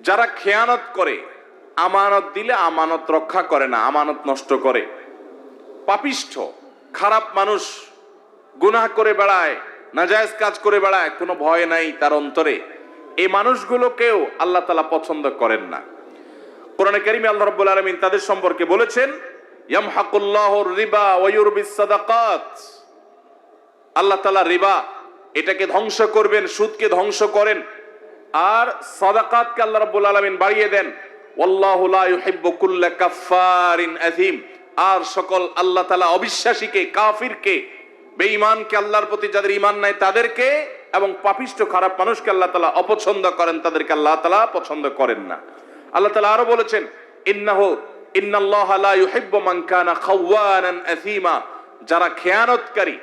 যারা খেয়ানত করে, আমানত দিলে আমানত রক্ষা করে না, আমানত নষ্ট করে। পাপিষ্ঠ, খারাপ মানুষ গুনাহ করে বেড়ায়, নাজায়েজ কাজ করে বেড়ায়, কোনো ভয় নাই তার অন্তরে। এই মানুষগুলোকেও আল্লাহ তালা পছন্দ করেন না। কোরআনে কারিমে আল্লাহ রাব্বুল আলামিন তাদের সম্পর্কে বলেছেন রিবা আল্লাহ তাআলা রিবা এটাকে ধ্বংস করবেন, সুদকে ধ্বংস করেন আর সাদাকাতকে আল্লাহ রাব্বুল আলামিন বাড়িয়ে দেন, ওয়াল্লাহু লা ইউহিব্বু কুল্লা কাফফারিন আযীম। আর সকল আল্লাহ তাআলা অবিশ্বাসীকে, কাফিরকে, বেঈমানকে, আল্লাহর প্রতি যাদের ঈমান নাই তাদেরকে এবং পাপিষ্ঠ খারাপ মানুষকে আল্লাহ তাআলা অপছন্দ করেন, তাদেরকে আল্লাহ তাআলা পছন্দ করেন না। আল্লাহ তাআলা আরও বলেছেন, ইন্নাহু, ইন্নাল্লাহা লা ইউহিব্বু মান কানা খাওয়ানান আথীমা যারা খেয়ানতকারী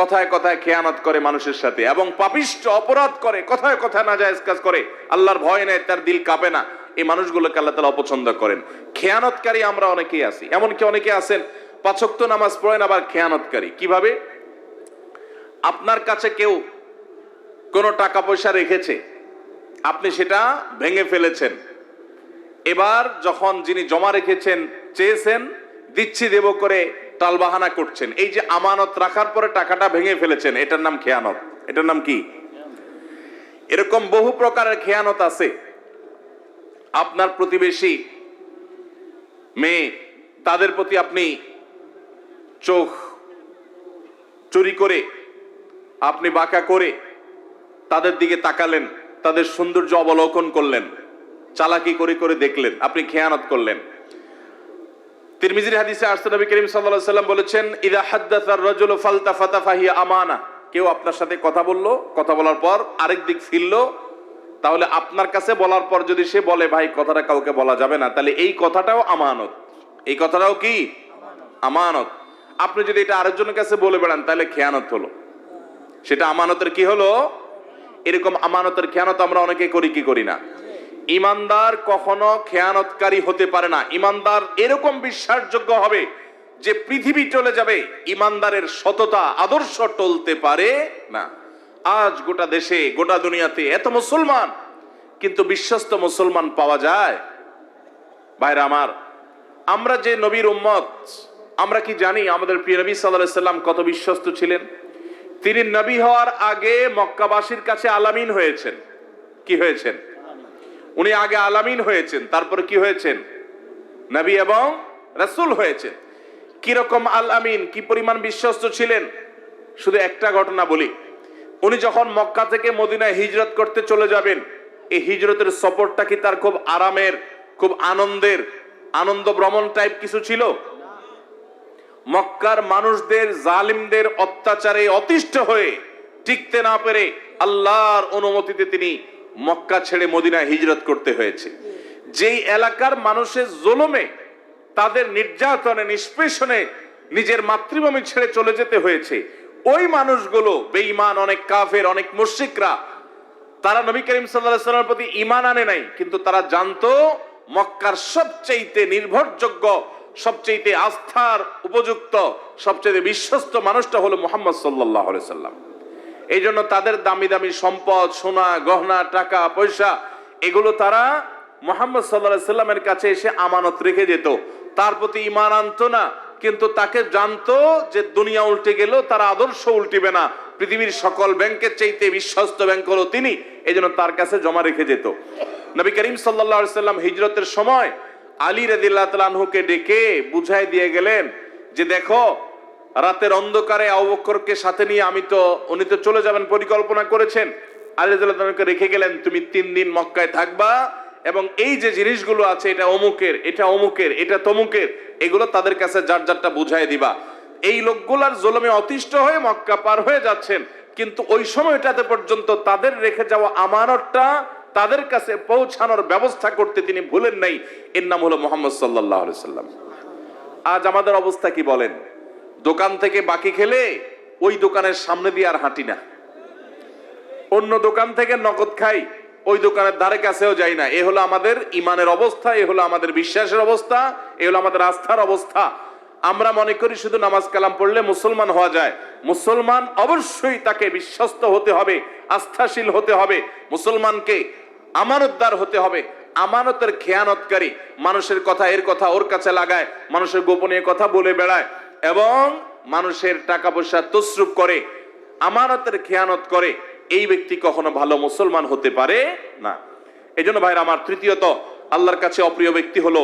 কথায় কথায় খেয়ানত করে মানুষের সাথে এবং পাপিষ্ট অপরাধ করে, কথায় কথায় না জায়েজ কাজ করে, আল্লাহর ভয় নেই, তার দিল কাঁপে না। এই মানুষগুলোকে আল্লাহ তালা অপছন্দ করেন। খেয়ানতকারী আমরা অনেকেই আছি। এমনকি অনেকে আছেন পাচক্ত নামাজ পড়েন, আবার খেয়ানতকারী। কীভাবে? আপনার কাছে কেউ কোনো টাকা পয়সা রেখেছে, আপনি সেটা ভেঙে ফেলেছেন। এবার যখন যিনি জমা রেখেছেন, চেয়েছেন, দিচ্ছি দেব করে টালবাহানা করছেন। এই যে আমানত রাখার পরে টাকাটা ভেঙে ফেলেছেন, এটার নাম খেয়ানত। এটার নাম কি? এরকম বহু প্রকারের খেয়ানত আছে। আপনার প্রতিবেশী মেয়ে, তাদের প্রতি আপনি চোখ চুরি করে, আপনি বাঁকা করে তাদের দিকে তাকালেন, তাদের সৌন্দর্য অবলোকন করলেন, চালাকি করে করে দেখলেন, আপনি খেয়ানত করলেন। তিরমিজির হাদিসে আসতে নবী করিম আলাইহি সাল্লাম বলেছেন, ইদা হাদ্দাসার রাজুলু ফালতাফাতা ফাহিয়া আমানা। কেউ আপনার সাথে কথা বলল, কথা বলার পর আরেক দিক ফিরলো, তাহলে আপনার কাছে বলার পর যদি সে বলে, ভাই, কথাটা কাউকে বলা যাবে না, তাহলে এই কথাটাও আমানত। এই কথাটাও কি? আমানত। আপনি যদি এটা আরেকজনের কাছে বলে বেড়ান, তাহলে খেয়ানত হলো। সেটা আমানতের কি হলো? এরকম আমানতের খেয়ানত আমরা অনেকে করি, কি করি না? ইমানদার কখনো খেয়ানতকারী হতে পারে না। ইমানদার এরকম বিশ্বাসযোগ্য হবে যে পৃথিবী চলে যাবে, ইমানদারের সততা, আদর্শ টলতে পারে না। আজ গোটা দেশে, গোটা দুনিয়াতে এত মুসলমান, কিন্তু বিশ্বস্ত মুসলমান পাওয়া যায়? ভাইরা আমার, আমরা যে নবীর উম্মত, আমরা কি জানি আমাদের প্রিয় নবী সাল্লাম কত বিশ্বস্ত ছিলেন? তিনি নবী হওয়ার আগে মক্কাবাসীর কাছে আলামিন হয়েছেন। কি হয়েছেন? উনি আগে আলামিন হয়েছেন, তারপরে কি হয়েছেন? নবী এবং রাসুল হয়েছেন। কীরকম আল আমিন, কি পরিমাণ বিশ্বস্ত ছিলেন? শুধু একটা ঘটনা বলি। উনি যখন মক্কা থেকে মদিনায় হিজরত করতে চলে যাবেন, এই হিজরতের সফরটা কি তার খুব আরামের, খুব আনন্দের, আনন্দ ভ্রমণ টাইপ কিছু ছিল? মক্কার মানুষদের, জালিমদের অত্যাচারে অতিষ্ঠ হয়ে টিকতে না পেরে আল্লাহর অনুমতিতে তিনি মক্কা ছেড়ে মদিনায় হিজরত করতে হয়েছে। যেই এলাকার মানুষের জোলমে, তাদের নির্যাতনে, নিষ্পেষণে নিজের মাতৃভূমি ছেড়ে চলে যেতে হয়েছে, ওই মানুষগুলো বেঈমান, অনেক কাফের, অনেক মুশরিকরা, তারা নবী করিম সাল্লাল্লাহু সাল্লামের প্রতি ইমান আনে নাই, কিন্তু তারা জানতো মক্কার সবচেয়ে নির্ভরযোগ্য সবচেয়ে আস্থার, উপযুক্ত সবচেয়ে বিশ্বস্ত মানুষটা হলো মোহাম্মদ আলাইহি সাল্লাম এই জন্য তাদের দামি দামি সম্পদ, সোনা, গহনা, টাকা, পয়সা, এগুলো তারা মোহাম্মদ সাল্লাহ সাল্লামের কাছে এসে আমানত রেখে যেত। তার প্রতি ইমান আনতো না, কিন্তু তাকে জানতো যে দুনিয়া উল্টে গেল তার আদর্শ উল্টিবে না। পৃথিবীর সকল ব্যাংকের চাইতে বিশ্বস্ত ব্যাংক হলো তিনি এই তার কাছে জমা রেখে যেত। নবী করিম সাল্লাহ সাল্লাম হিজরতের সময় আলী রাদিল্লাহ তালাহুকে ডেকে বুঝাই দিয়ে গেলেন যে দেখো রাতের অন্ধকারে আবুবকরকে সাথে নিয়ে আমি তো, উনি তো চলে যাবেন পরিকল্পনা করেছেন। আলিদুল্লাহকে রেখে গেলেন, তুমি তিন দিন মক্কায় থাকবা এবং এই যে জিনিসগুলো আছে, এটা অমুকের এটা অমুকের, এটা তমুকের, এগুলো তাদের কাছে যার যারটা বুঝাই দিবা। এই লোকগুলার জলমে অতিষ্ঠ হয়ে মক্কা পার হয়ে যাচ্ছেন, কিন্তু ওই সময়টাতে পর্যন্ত তাদের রেখে যাওয়া আমানতটা তাদের কাছে পৌঁছানোর ব্যবস্থা করতে তিনি ভুলেন নাই। এর নাম হলো মোহাম্মদ সাল্লাহ সাল্লাম আজ আমাদের অবস্থা কি বলেন? দোকান থেকে বাকি খেলে ওই দোকানের সামনে দিয়ে আর হাঁটি না। অন্য দোকান থেকে নগদ খাই, ওই দোকানের ধারে কাছেও যাই না। এ হলো আমাদের ইমানের অবস্থা, এ হলো আমাদের বিশ্বাসের অবস্থা, এ হলো আমাদের আস্থার অবস্থা। আমরা মনে করি শুধু নামাজ কালাম পড়লে মুসলমান হওয়া যায়। মুসলমান অবশ্যই তাকে বিশ্বস্ত হতে হবে, আস্থাশীল হতে হবে। মুসলমানকে আমানতদার হতে হবে। আমানতের খেয়ানতকারী মানুষের কথা, এর কথা ওর কাছে লাগায়, মানুষের গোপনীয় কথা বলে বেড়ায়। এবং মানুষের টাকা পয়সা তসরুপ করে, আমানতের খেয়ানত করে, এই ব্যক্তি কখনো ভালো মুসলমান হতে পারে না। এই জন্য ভাইরা, আমার তৃতীয়ত, আল্লাহর কাছে অপ্রিয় ব্যক্তি হলো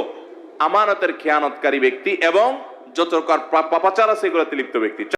আমানতের খেয়ানতকারী ব্যক্তি এবং যত প্রকার পাপাচার আছে এগুলোতে লিপ্ত ব্যক্তি।